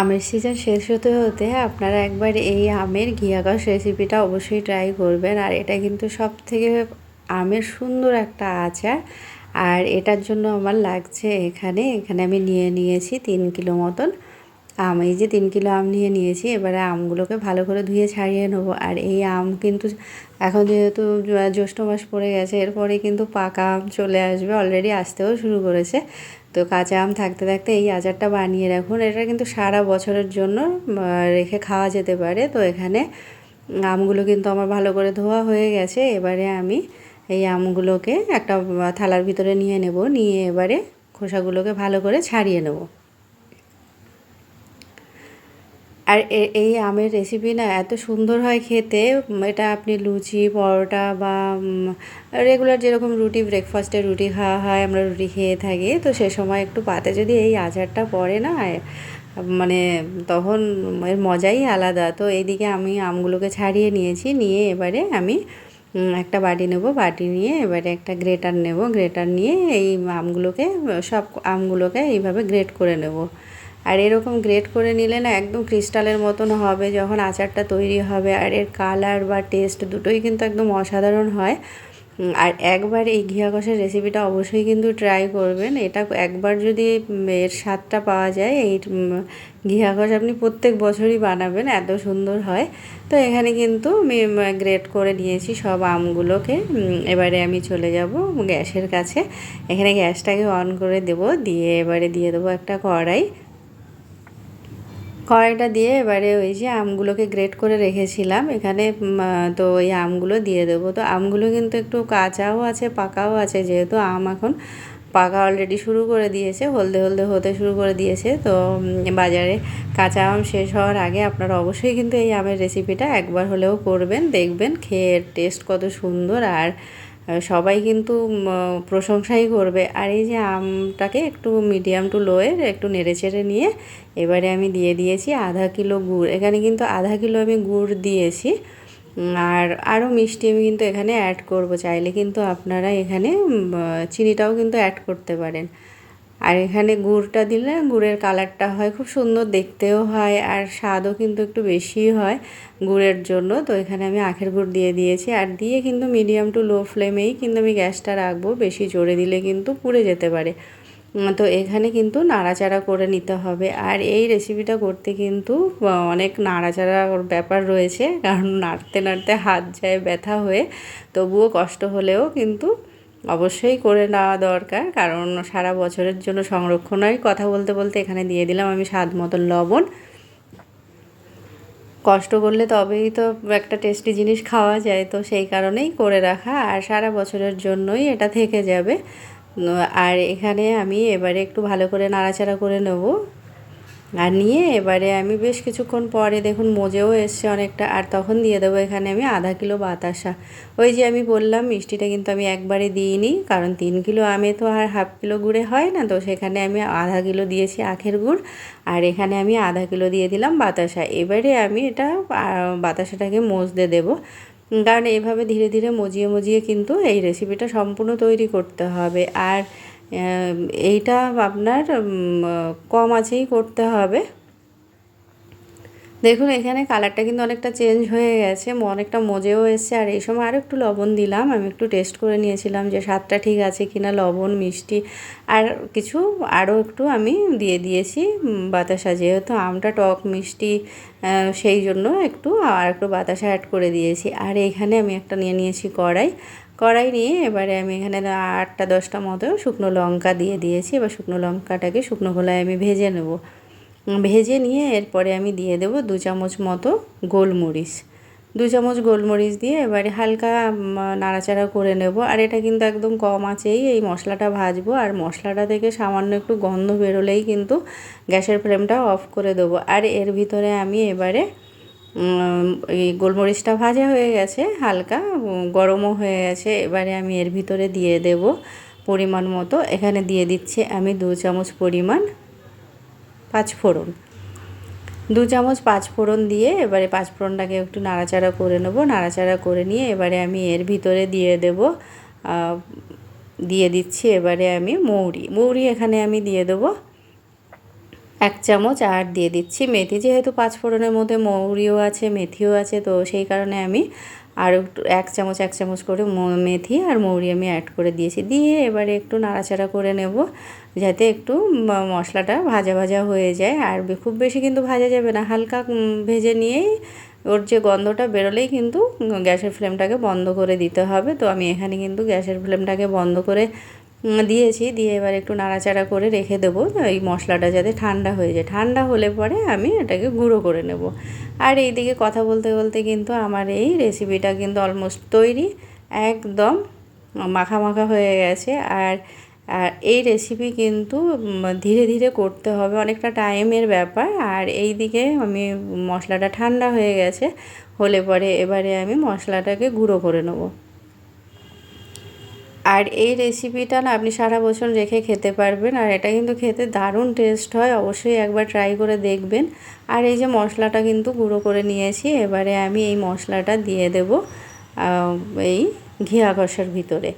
আমের সিজন শেষ হতে হতে আপনারা একবার এই আমের ঘিয়াগাছ রেসিপিটা অবশ্যই ট্রাই করবেন। আর এটা কিন্তু সব থেকে আমের সুন্দর একটা আচার। আর এটার জন্য আমার লাগছে এখানে এখানে আমি নিয়ে নিয়েছি তিন কিলো মতন আম। এই যে তিন কিলো আম নিয়ে নিয়েছি, এবারে আমগুলোকে ভালো করে ধুয়ে ছাড়িয়ে নেব। আর এই আম কিন্তু এখন যেহেতু জ্যৈষ্ঠ মাস পড়ে গেছে, এরপরে কিন্তু পাকা আম চলে আসবে অলরেডি আসতেও শুরু করেছে। তো কাঁচা আম থাকতে থাকতে এই আচারটা বানিয়ে রাখুন। এটা কিন্তু সারা বছরের জন্য রেখে খাওয়া যেতে পারে। তো এখানে আমগুলো কিন্তু আমার ভালো করে ধোয়া হয়ে গেছে। এবারে আমি এই আমগুলোকে একটা থালার ভিতরে নিয়ে নেব। নিয়ে এবারে খোসাগুলোকে ভালো করে ছাড়িয়ে নেব। আর এই আমের রেসিপি না এত সুন্দর হয় খেতে এটা আপনি লুচি, পরোটা বা রেগুলার যেরকম রুটি ব্রেকফাস্টে রুটি খাওয়া হয়, আমরা রুটি খেয়ে থাকি, তো সে সময় একটু পাতে যদি এই আচারটা পড়ে না মানে তখন এর মজাই আলাদা। তো এইদিকে আমি আমগুলোকে ছাড়িয়ে নিয়েছি, নিয়ে এবারে আমি একটা বাটি নেব, বাটি নিয়ে এবারে একটা গ্রেটার নেব গ্রেটার নিয়ে এই আমগুলোকে, সব আমগুলোকে এইভাবে গ্রেট করে নেব। আর এরকম গ্রেট করে নিলে না একদম ক্রিস্টালের মতন হবে, যখন আচারটা তৈরি হবে। আর এর কালার বা টেস্ট দুটোই কিন্তু একদম অসাধারণ হয়। আর একবার এই ঘিয়া কষের রেসিপিটা অবশ্যই কিন্তু ট্রাই করবেন। এটা একবার যদি এর স্বাদটা পাওয়া যায়, এই ঘিয়া কষ আপনি প্রত্যেক বছরই বানাবেন, এত সুন্দর হয়। তো এখানে কিন্তু আমি গ্রেট করে নিয়েছি সব আমগুলোকে। এবারে আমি চলে যাব গ্যাসের কাছে। এখানে গ্যাসটাকে অন করে দেব, দিয়ে এবারে দিয়ে দেবো একটা কড়াই। কড়াইটা দিয়ে এবারে ওই যে আমগুলোকে গ্রেট করে রেখেছিলাম। এখানে তো ওই আমগুলো দিয়ে দেবো। তো আমগুলো কিন্তু একটু কাঁচাও আছে, পাকাও আছে, যেহেতু আম এখন পাকা অলরেডি শুরু করে দিয়েছে, হলদে হলদে হতে শুরু করে দিয়েছে। তো বাজারে কাঁচা আম শেষ হওয়ার আগে আপনারা অবশ্যই কিন্তু এই আমের রেসিপিটা একবার হলেও করবেন, দেখবেন, খেয়ে টেস্ট কত সুন্দর। আর সবাই কিন্তু প্রশংসাই করবে। আর এই যে আমটাকে একটু মিডিয়াম টু লোয়ের একটু নেড়ে চেড়ে নিয়ে এবারে আমি দিয়ে দিয়েছি আধা কিলো গুড়। এখানে কিন্তু আধা কিলো আমি গুড় দিয়েছি। আর আরও মিষ্টি আমি কিন্তু এখানে অ্যাড করব। চাইলে কিন্তু আপনারা এখানে চিনিটাও কিন্তু অ্যাড করতে পারেন। আর এখানে গুড়টা দিলে গুড়ের কালারটা হয়, খুব সুন্দর দেখতেও হয় আর স্বাদও কিন্তু একটু বেশি হয় গুড়ের জন্য। তো এখানে আমি আখের গুড় দিয়ে দিয়েছি আর দিয়ে কিন্তু মিডিয়াম টু লো ফ্লেমেই কিন্তু আমি গ্যাসটা রাখব, বেশি জোরে দিলে কিন্তু পুড়ে যেতে পারে। তো এখানে কিন্তু নাড়াচাড়া করে নিতে হবে আর এই রেসিপিটা করতে কিন্তু অনেক নাড়াচাড়ার ব্যাপার রয়েছে কারণ নাড়তে নাড়তে হাত যায় ব্যথা হয়ে, তবুও কষ্ট হলেও কিন্তু অবশ্যই করে নেওয়া দরকার। কারণ সারা বছরের জন্য সংরক্ষণ হয় কথা বলতে বলতে এখানে দিয়ে দিলাম আমি স্বাদ মতন লবণ। কষ্ট করলে তবেই তো একটা টেস্টি জিনিস খাওয়া যায়, তো সেই কারণেই করে রাখা। আর সারা বছরের জন্যই এটা থেকে যাবে। আর এখানে আমি এবারে একটু ভালো করে নাড়াচাড়া করে নেব। আর নিয়ে এবারে আমি বেশ কিছুক্ষণ পরে দেখুন মজেও এসছে অনেকটা, আর তখন দিয়ে দেবো এখানে আমি আধা কিলো বাতাসা। ওই যে আমি বললাম, মিষ্টিটা কিন্তু আমি একবারে দিইনি, কারণ তিন কিলো আমে তো আর হাফ কিলো গুড়ে হয় না, তো সেখানে আমি আধা কিলো দিয়েছি আখের গুড়, আর এখানে আমি আধা কিলো দিয়ে দিলাম বাতাসা। এবারে আমি এটা বাতাসাটাকে মজতে দেবো। কারণ এইভাবে ধীরে ধীরে মজিয়ে মজিয়ে কিন্তু এই রেসিপিটা সম্পূর্ণ তৈরি করতে হবে। আর এইটা আপনার কম আছেই করতে হবে। দেখুন, এখানে কালারটা কিন্তু অনেকটা চেঞ্জ হয়ে গেছে অনেকটা মজেও এসছে। আর এই সময় আরও একটু লবণ দিলাম। আমি একটু টেস্ট করে নিয়েছিলাম যে স্বাদটা ঠিক আছে কি না লবণ, মিষ্টি। আর কিছু আরও একটু আমি দিয়ে দিয়েছি বাতাসা। যেহেতু আমটা টক মিষ্টি সেই জন্য একটু আর একটু বাতাসা অ্যাড করে দিয়েছি। আর এখানে আমি একটা নিয়ে নিয়েছি কড়াই। কড়াই নিয়ে এবারে আমি এখানে আটটা দশটা মতো শুকনো লঙ্কা দিয়ে দিয়েছি। এবার শুকনো লঙ্কাটাকে শুকনো গোলায় আমি ভেজে নেব। ভেজে নিয়ে এরপরে আমি দিয়ে দেব দু চামচ মতো গোলমরিচ। দু চামচ গোলমরিচ দিয়ে এবারে হালকা নাড়াচাড়া করে নেব। আর এটা কিন্তু একদম কম আছেই এই মশলাটা ভাজবো। আর মশলাটা থেকে সামান্য একটু গন্ধ বেরোলেই কিন্তু গ্যাসের ফ্লেমটা অফ করে দেবো। আর এর ভিতরে আমি এবারে এই গোলমরিচটা ভাজা হয়ে গেছে হালকা, গরমও হয়ে গেছে। এবারে আমি এর ভিতরে দিয়ে দেব পরিমাণ মতো। এখানে দিয়ে দিচ্ছি আমি দু চামচ পরিমাণ পাঁচ ফোড়ন। দু চামচ পাঁচ ফোড়ন দিয়ে এবারে পাঁচ ফোড়নটাকে একটু নাড়াচাড়া করে নেব। নাড়াচাড়া করে নিয়ে এবারে আমি এর ভিতরে দিয়ে দেব দিয়ে দিচ্ছি এবারে আমি মৌরি। মৌরি এখানে আমি দিয়ে দেবো এক চামচ আর দিয়ে দিচ্ছি মেথি, যেহেতু পাঁচ ফোড়নের মধ্যে মৌরিও আছে, মেথিও আছে, তো সেই কারণে আমি আর একটু, এক চামচ এক চামচ করে মেথি আর মৌরি আমি অ্যাড করে দিয়েছি। দিয়ে এবারে একটু নাড়াচাড়া করে নেব, যাতে একটু মশলাটা ভাজা ভাজা হয়ে যায়। আর খুব বেশি কিন্তু ভাজা যাবে না, হালকা ভেজে নিয়েই ওর যে গন্ধটা বেরোলেই কিন্তু গ্যাসের ফ্লেমটাকে বন্ধ করে দিতে হবে। তো আমি এখানে কিন্তু গ্যাসের ফ্লেমটাকে বন্ধ করে দিয়েছি, দিয়ে এবার একটু নাড়াচাড়া করে রেখে দেবো। এই মশলাটা যাতে ঠান্ডা হয়ে যায়। ঠান্ডা হলে পরে আমি এটাকে গুঁড়ো করে নেব। আর এই দিকে কথা বলতে বলতে কিন্তু আমার এই রেসিপিটা কিন্তু অলমোস্ট তৈরি, একদম মাখা মাখা হয়ে গেছে। আর আর এই রেসিপি কিন্তু ধীরে ধীরে করতে হবে, অনেকটা টাইমের ব্যাপার। আর এই দিকে আমি মশলাটা ঠান্ডা হয়ে গেছে, হলে পরে এবারে আমি মশলাটাকে গুঁড়ো করে নেব। আর এই রেসিপিটা না আপনি সারা বছর রেখে খেতে পারবেন, আর এটা কিন্তু খেতে দারুণ টেস্ট হয়, অবশ্যই একবার ট্রাই করে দেখবেন। আর এই যে মশলাটা কিন্তু গুঁড়ো করে নিয়েছি, এবারে আমি এই মশলাটা দিয়ে দেব এই ঘিয়া কষার ভিতরে।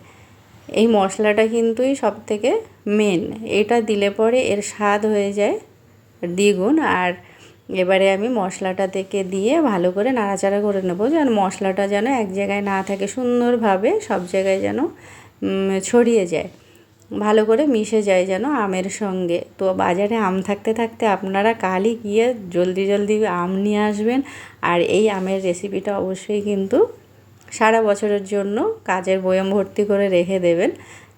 এই মশলাটা কিন্তুই সব থেকে মেন এটা দিলে পরে এর স্বাদ হয়ে যায় দ্বিগুণ। আর এবারে আমি মশলাটা থেকে দিয়ে ভালো করে নাড়াচাড়া করে নেব, যেন মশলাটা যেন এক জায়গায় না থাকে, সুন্দরভাবে সব জায়গায় যেন ছড়িয়ে যায়। ভালো করে মিশে যায় যেন আমের সঙ্গে। তো বাজারে আম থাকতে থাকতে আপনারা কালই গিয়ে জলদি জলদি আম নিয়ে আসবেন। আর এই আমের রেসিপিটা অবশ্যই কিন্তু সারা বছরের জন্য কাজের বয়াম ভর্তি করে রেখে দেবেন।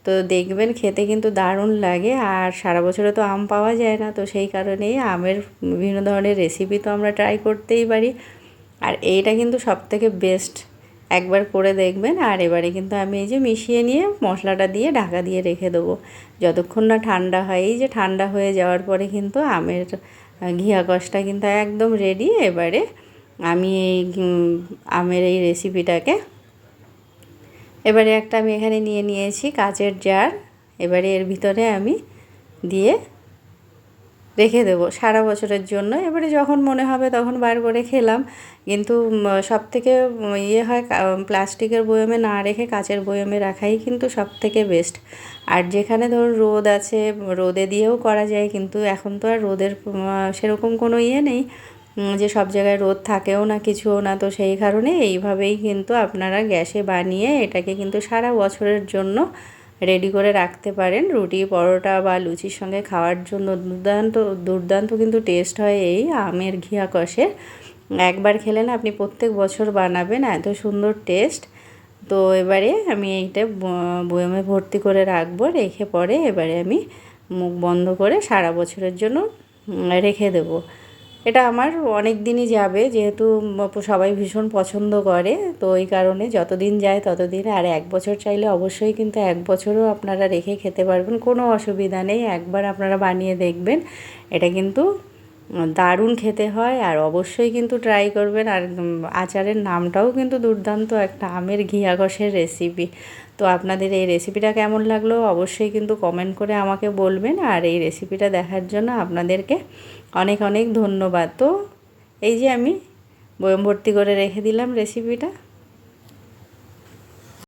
তো দেখবেন খেতে কিন্তু দারুণ লাগে আর সারা বছরে তো আম পাওয়া যায় না। তো সেই কারণেই আমের বিভিন্ন ধরনের রেসিপি তো আমরা ট্রাই করতেই পারি। আর এইটা কিন্তু সব থেকে বেস্ট একবার করে দেখবেন। আর এবারে কিন্তু আমি এই যে মিশিয়ে নিয়ে মশলাটা দিয়ে ঢাকা দিয়ে রেখে দেবো। যতক্ষণ না ঠান্ডা হয়, এই যে ঠান্ডা হয়ে যাওয়ার পরে কিন্তু আমের ঘিয়া কষটা কিন্তু একদম রেডি এবারে আমি এই আমের এই রেসিপিটাকে এবারে একটা আমি এখানে নিয়ে নিয়েছি কাচের জার এবারে এর ভিতরে আমি দিয়ে রেখে দেবো সারা বছরের জন্য। এবারে যখন মনে হবে তখন বার করে খেলাম। কিন্তু সব থেকে ইয়ে হয় প্লাস্টিকের বয়মে না রেখে কাচের বয়মে রাখাই কিন্তু সব থেকে বেস্ট আর যেখানে ধরুন রোদ আছে, রোদে দিয়েও করা যায়, কিন্তু এখন তো আর রোদের সেরকম কোনো ইয়ে নেই। যে সব জায়গায় রোদ থাকেও না, কিছুও না, তো সেই কারণে এইভাবেই কিন্তু আপনারা গ্যাসে বানিয়ে এটাকে কিন্তু সারা বছরের জন্য রেডি করে রাখতে পারেন। রুটি, পরোটা বা লুচির সঙ্গে খাওয়ার জন্য দুর্দান্ত দুর্দান্ত কিন্তু টেস্ট হয় এই আমের ঘিয়া কষে একবার খেলে না আপনি প্রত্যেক বছর বানাবেন, এত সুন্দর টেস্ট তো এবারে আমি এইটা বয়মে ভর্তি করে রাখব, রেখে পরে এবারে আমি মুখ বন্ধ করে সারা বছরের জন্য রেখে দেবো। এটা আমার অনেক দিনই যাবে, যেহেতু সবাই ভীষণ পছন্দ করে, তো ওই কারণে যতদিন যায় ততদিন, আর এক বছর চাইলে অবশ্যই কিন্তু এক বছরও আপনারা রেখে খেতে পারবেন, কোনো অসুবিধা নেই, একবার আপনারা বানিয়ে দেখবেন, এটা কিন্তু দারুণ খেতে হয় আর অবশ্যই কিন্তু ট্রাই করবেন। আর আচারের নামটাও কিন্তু দুর্দান্ত একটা আমের ঘিয়াগসের রেসিপি তো আপনাদের এই রেসিপিটা কেমন লাগল অবশ্যই কিন্তু কমেন্ট করে আমাকে বলবেন। আর এই রেসিপিটা দেখার জন্য আপনাদেরকে অনেক অনেক ধন্যবাদ। তো এই যে আমি বয়ম ভর্তি করে রেখে দিলাম রেসিপিটা